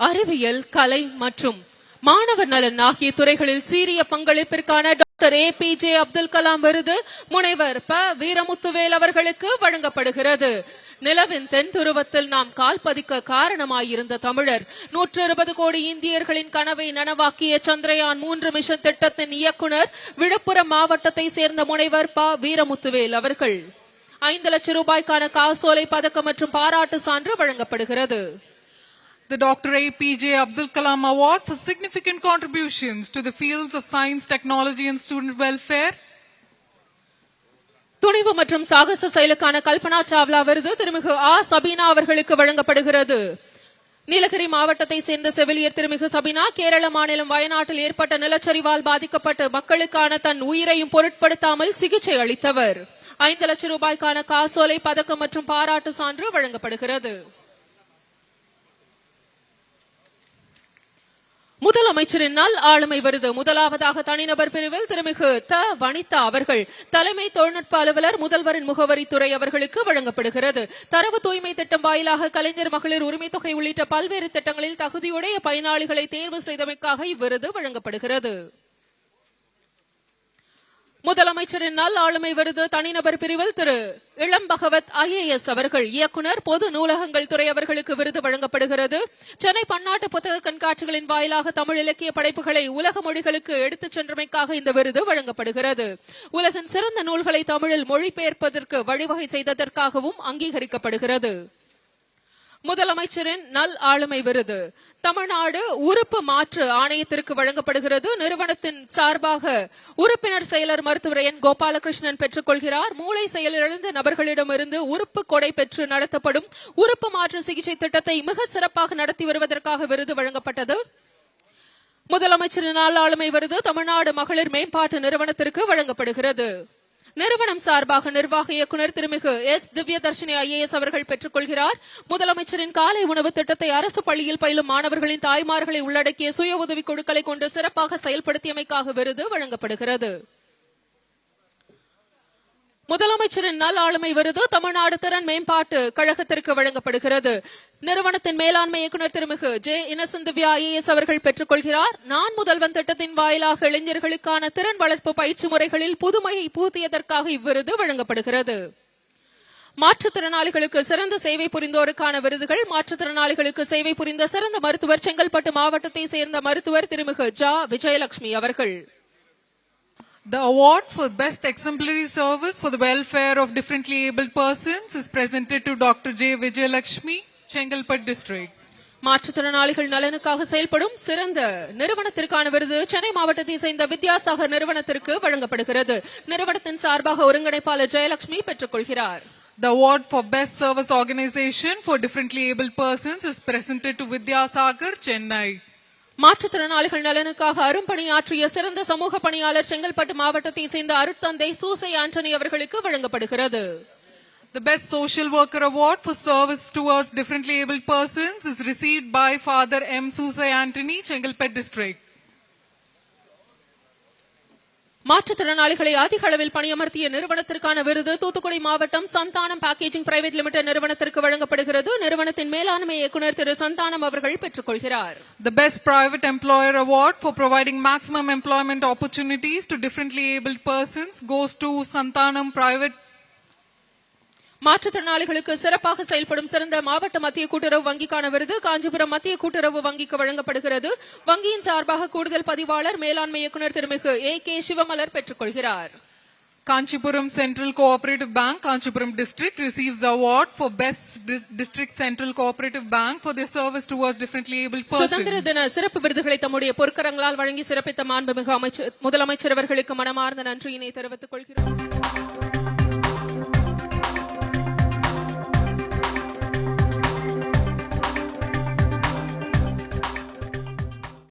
அறிவியல் கலை மற்றும் மாணவர் நலன் ஆகிய துறைகளில் சீரிய பங்களிப்பிற்கான doctor A P J Abdul Kalam விருது முனைவர் ப. வீரமுத்துவேல் அவர்களுக்கு வழங்கப்படுகிறது. நிலவின் தென் துருவத்தில் நாம் கால் பதிக்க காரணமாயிருந்த தமிழர் நூற்று இருபது கோடி இந்தியர்களின் கனவை நனவாக்கிய சந்திரயான் மூன்று மிஷன் திட்டத்தின் இயக்குனர் விழுப்புரம் மாவட்டத்தை சேர்ந்த முனைவர் ப. வீரமுத்துவேல் அவர்கள். ஐந்து லட்சம் ரூபாய்க்கான காசோலை பதக்கம் மற்றும் பாராட்டு சான்று வழங்கப்படுகிறது. The Dr. APJ Abdul Kalam Award for significant contributions to the fields of science, technology and student welfare. துணிவு மற்றும் சாகச செயலுக்கான கல்பனா சாவ்லா விருது திருமிகு ஆ சபீனா அவர்களுக்கு வழங்கப்படுகிறது நீலகிரி மாவட்டத்தை சேர்ந்த செவிலியர் திருமிகு சபினா கேரள மாநிலம் வயநாட்டில் ஏற்பட்ட நிலச்சரிவால் பாதிக்கப்பட்டு மக்களுக்கான தன் உயிரையும் பொருட்படுத்தாமல் சிகிச்சை அளித்தவர் ஐந்து லட்சம் ரூபாய்க்கான காசோலை பதக்கம் மற்றும் பாராட்டு சான்று வழங்கப்படுகிறது முதலமைச்சரின் ஆளுமை விருது. முதலாவதாக தனிநபர் பிரிவில் திருமிகு த. வனிதா அவர்கள். தலைமை தொழில்நுட்ப அலுவலர் முதல்வரின் முகவரித்துறை அவர்களுக்கு வழங்கப்படுகிறது. தரவு தூய்மை திட்டம் வாயிலாக கலைஞர் மகளிர் உரிமை தொகை உள்ளிட்ட பல்வேறு திட்டங்களில் தகுதியுடைய பயனாளிகளை தேர்வு செய்தமைக்காக இவ்விருது வழங்கப்படுகிறது. முதலமைச்சரின் நல் ஆளுமை விருது தனிநபர் பிரிவில் திரு இளம் பகவத் ஐஏஎஸ் அவர்கள். இயக்குனர் பொது நூலகங்கள் துறை அவர்களுக்கு விருது வழங்கப்படுகிறது. சென்னை பன்னாட்டு புத்தக கண்காட்சிகளின் வாயிலாக தமிழ் இலக்கிய படைப்புகளை உலக மொழிகளுக்கு எடுத்துச் சென்றமைக்காக இந்த விருது வழங்கப்படுகிறது. உலகின் சிறந்த நூல்களை தமிழில் மொழிபெயர்ப்பதற்கு வழிவகை செய்ததற்காகவும் அங்கீகரிக்கப்படுகிறது. முதலமைச்சரின் நல் ஆளுமை விருது. தமிழ்நாடு உறுப்பு மாற்று ஆணையத்திற்கு வழங்கப்படுகிறது. நிறுவனத்தின் சார்பாக உறுப்பினர் செயலர் மருத்துவர் என். கோபாலகிருஷ்ணன் பெற்றுக் கொள்கிறார். மூளை செயலிழந்த நபர்களிடமிருந்து உறுப்பு கொடை பெற்று நடத்தப்படும் உறுப்பு மாற்று சிகிச்சை திட்டத்தை மிக சிறப்பாக நடத்தி வருவதற்காக விருது வழங்கப்பட்டது. முதலமைச்சரின் நல் ஆளுமை விருது தமிழ்நாடு மகளிர் மேம்பாட்டு நிறுவனத்திற்கு வழங்கப்படுகிறது. நிறுவனம் சார்பாக நிர்வாக இயக்குநர் திருமிகு எஸ் திவ்யதர்ஷினி ஐஏஎஸ் அவர்கள் பெற்றுக் கொள்கிறார் முதலமைச்சரின் காலை உணவு திட்டத்தை அரசு பள்ளியில் பயிலும் மாணவர்களின் தாய்மார்களை உள்ளடக்கிய சுய உதவிக் குழுக்களை கொண்டு சிறப்பாக செயல்படுத்தியமைக்காக விருது வழங்கப்படுகிறது. முதலமைச்சரின் நல் ஆளுமை விருது தமிழ்நாடு திறன் மேம்பாட்டு கழகத்திற்கு வழங்கப்படுகிறது. நிறுவனத்தின் மேலாண்மை இயக்குநர் திருமிகு ஜே இன்னசென்ட் திவ்யா ஐஏஎஸ் அவர்கள் பெற்றுக் கொள்கிறார். நான் முதல்வன் திட்டத்தின் வாயிலாக இளைஞர்களுக்கான திறன் வளர்ப்பு பயிற்சி முறைகளில் புதுமையை புகுத்தியதற்காக இவ்விருது வழங்கப்படுகிறது. மாற்றுத்திறனாளிகளுக்கு சிறந்த சேவை புரிந்தோருக்கான விருதுகள் மாற்றுத்திறனாளிகளுக்கு சேவை புரிந்த சிறந்த மருத்துவர் செங்கல்பட்டு மாவட்டத்தை சேர்ந்த மருத்துவர் திருமிகு ஜா. விஜயலட்சுமி அவர்கள். The award for best exemplary service for the welfare of differently abled persons is presented to Dr. J. Vijayalakshmi, Chengalpat district. மாற்றுத்திறனாளிகள் நலனுக்காக செயல்படும் சிறந்த நிறுவனத்திற்கான விருது சென்னை மாவட்டத்தை சேர்ந்த வித்யாசாகர் நிறுவனத்திற்கு வழங்கப்படுகிறது நிறுவனத்தின் சார்பாக ஒருங்கிணைப்பாளர் ஜெயலட்சுமி பெற்றுக் கொள்கிறார் The award for best service organization for differently abled persons is presented to Vidyasagar, Chennai. மாற்றுத்திறனாளிகள் நலனுக்காக அரும்பணியாற்றிய சிறந்த சமூக பணியாளர் செங்கல்பட்டு மாவட்டத்தை சேர்ந்த அருட்தந்தை சூசை ஆண்டனி அவர்களுக்கு வழங்கப்படுகிறது The Best Social Worker Award for service towards differently abled persons is received by Father M. Susai Anthony, Chengalpet district. மாற்றுத்திறனாளிகளை அதிக அளவில் பணியமர்த்திய நிறுவனத்திற்கான விருது தூத்துக்குடி மாவட்டம் சந்தானம் பேக்கேஜிங் பிரைவேட் லிமிடெட் நிறுவனத்திற்கு வழங்கப்படுகிறது. நிறுவனத்தின் மேலாண்மை இயக்குநர் திரு சந்தானம் அவர்கள் பெற்றுக் கொள்கிறார். The Best Private Employer Award for providing maximum employment opportunities to differently abled persons goes to Santanam Private மாற்றுத்திறனாளிகளுக்கு சிறப்பாக செயல்படும் சிறந்த மாவட்ட மத்திய கூட்டுறவு வங்கிக்கான விருது காஞ்சிபுரம் மத்திய கூட்டுறவு வங்கிக்கு வழங்கப்படுகிறது. வங்கியின் சார்பாக கூடுதல் பதிவாளர் மேலாண்மை இயக்குநர் திருமிகு ஏ கே சிவமலர் பெற்றுக் கொள்கிறார். Kanchipuram Central Cooperative Bank, Kanchipuram District receives the award for Best Dis- District Central Cooperative Bank for their service towards differently abled சுதந்திர. தின சிறப்பு விருதுகளை தம்முடைய பொற்கரங்களால் வழங்கி சிறப்பித்த மாண்புமிகு அமைச்சர் முதலமைச்சர் அவர்களுக்கு மனமார்ந்த நன்றியினை தெரிவித்துக் கொள்கிறோம்.